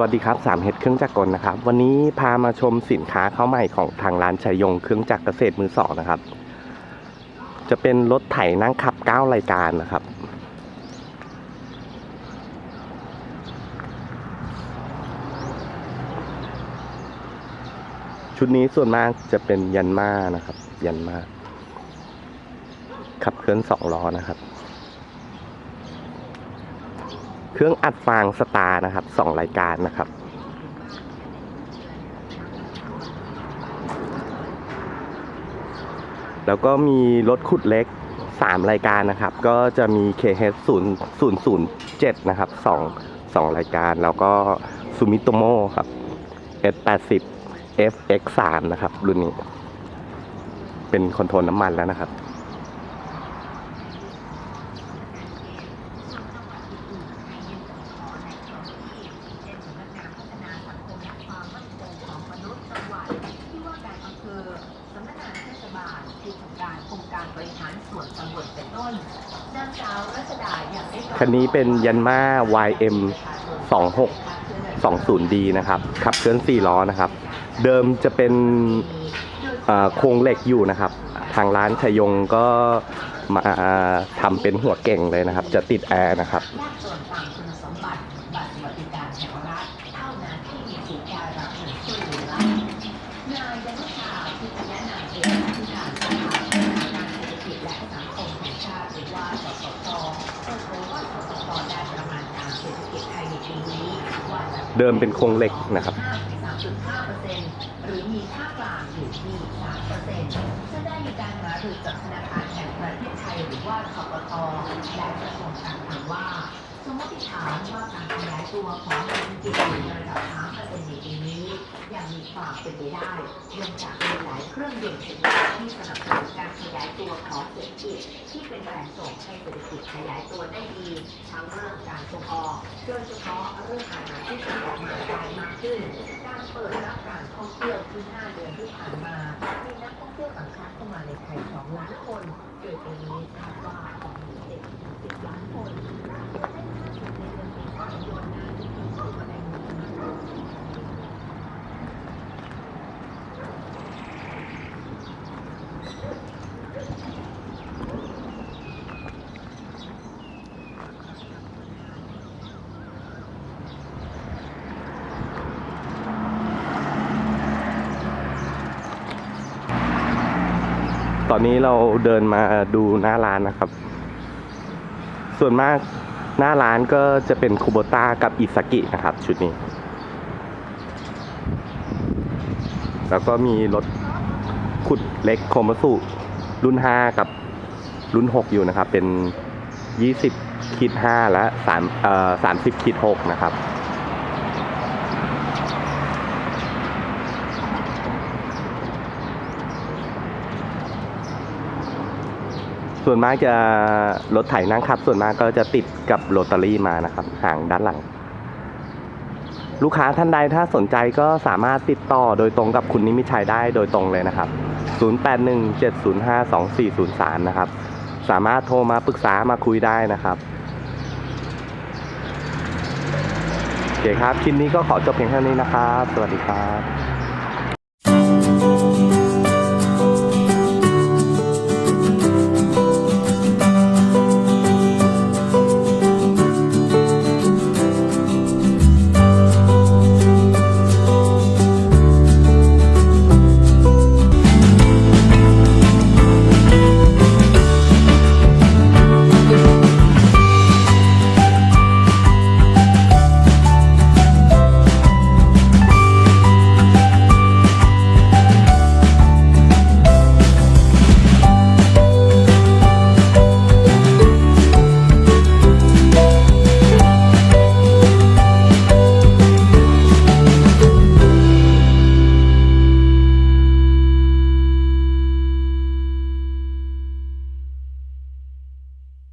วัสดีครับสามเฮ็ดเครื่องจักรกลนะครับ วันนี้พามาชมสินค้าเข้าใหม่ของทางร้านชัยยงเครื่องจักรเกษตรมือสองนะครับ จะเป็นรถไถนั่งขับ9รายการนะครับ ชุดนี้ส่วนมากจะเป็นยันมานะครับ ยันมาขับเคลื่อนสองล้อนะครับ เครื่องอัดฟางสตาร์นะครับสองรายการนะครับ แล้วก็มีรถขุดเล็กสามรายการนะครับ ก็จะมี KH 0 0 0 7นะครับสองสองรายการ แล้วก็ Sumitomo ครับ S 8 0 FX 3นะครับ รุ่นนี้ เป็นคอนโทรลน้ำมันแล้วนะครับ ที่ว่าการอำเภอสำนักงานเทศบาลผู้ทำการองค์การบริหารส่วนตำบลเป็นต้นนางสาวรัชดาอย่างได้ คันนี้เป็นยันมา YM 26 20D นะครับ ขับเคลื่อน4ล้อนะครับ เดิมจะเป็นเอ่อโครงเหล็กอยู่นะครับ ทางร้านชยงก็มาทำเป็นหัวเก่งเลยนะครับ จะติดแอร์นะครับ เดิมเป็นโครงเหล็กนะครับ หรือมีค่ากลางอยู่ที่3%จะได้มีการหารือกับธนาคารแห่งประเทศไทยหรือว่าคปทและกระทรวงการคลังว่า สมมติฐานว่าการขยายตัวของเศรษฐกิจอยู่ในระดับ3%ในปีนี้ ยังมีความเป็นไปได้เนื่องจากมีหลายเครื่องยนต์เศรษฐกิจที่สนับสนุนการขยายตัวของเศรษฐกิจที่เป็นแรงส่งให้เศรษฐกิจขยายตัวได้ดีทั้งเรื่องการส่งออกโดยเฉพาะเรื่องอาหารที่ส่งออกมาได้มากขึ้น การเปิดรับการท่องเที่ยวที่5เดือนที่ผ่านมามีนักท่องเที่ยวต่างชาติเข้ามาในไทย2ล้านคนโดยปีนี้คาดว่าจะมีเด็กถึง10ล้านคนโดยให้ค่าสุดในเดือนเมษายนนั้นที่สูงในเมือง ตอนนี้เราเดินมาดูหน้าร้านนะครับ ส่วนมากหน้าร้านก็จะเป็นคูโบต้ากับอิซากินะครับ ชุดนี้ แล้วก็มีรถขุดเล็กโคมาสุรุ่น 5 กับรุ่น 6 อยู่นะครับ เป็น 20คิด5และ3เอ่อ30คิด6นะครับ ส่วนมากจะรถไถนั่งขับ ส่วนมากก็จะติดกับโรตารี่มานะครับห่างด้านหลัง ลูกค้าท่านใดถ้าสนใจก็สามารถติดต่อโดยตรงกับคุณนิมิชัยได้โดยตรงเลยนะครับ 0817052403 นะครับ สามารถโทรมาปรึกษามาคุยได้นะครับโอเคครับ คลิปนี้ก็ขอจบเพียงเท่านี้นะครับ สวัสดีครับ